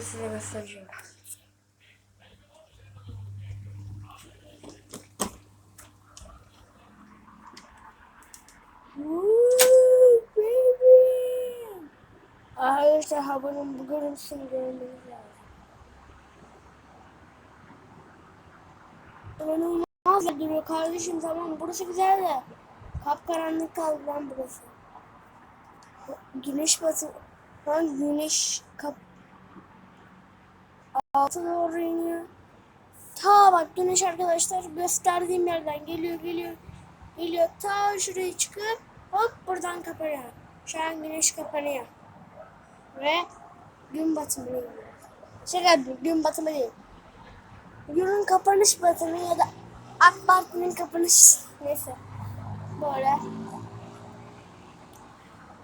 Şimdi size göstereceğim. Arkadaşlar havanın bu görüntüsünü görmeniz lazım. İnanılmaz duruyor kardeşim tamam burası güzel de kapkaranlık kaldı lan burası. Güneş batı lan güneş kap altı doğru iniyor. Ta bak güneş arkadaşlar gösterdiğim yerden geliyor geliyor geliyor ta şuraya çıkıp hop buradan kapanıyor. Şu an güneş kapanıyor. Ve gün batımına gidiyor. Şaka gün batımı değil. Günün kapanış batımı ya da AK Parti'nin kapanış neyse. Böyle.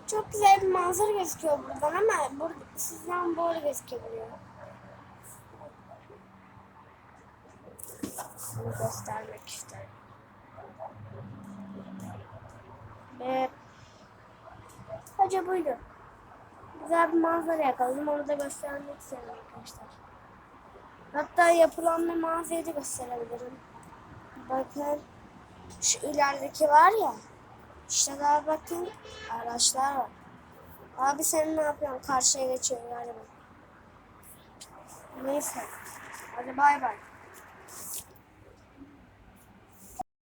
Çok güzel bir manzara gözüküyor buradan ama burada, sizden böyle gözüküyor Bunu göstermek isterim. Ve Sadece buydu. Güzel bir manzara yakaladım. Onu da göstermek istedim arkadaşlar. Hatta yapılan bir manzarayı da gösterebilirim. Bakın şu ilerideki var ya. İşte daha bakın araçlar var. Abi sen ne yapıyorsun? Karşıya geçiyor galiba. Neyse. Hadi bay bay.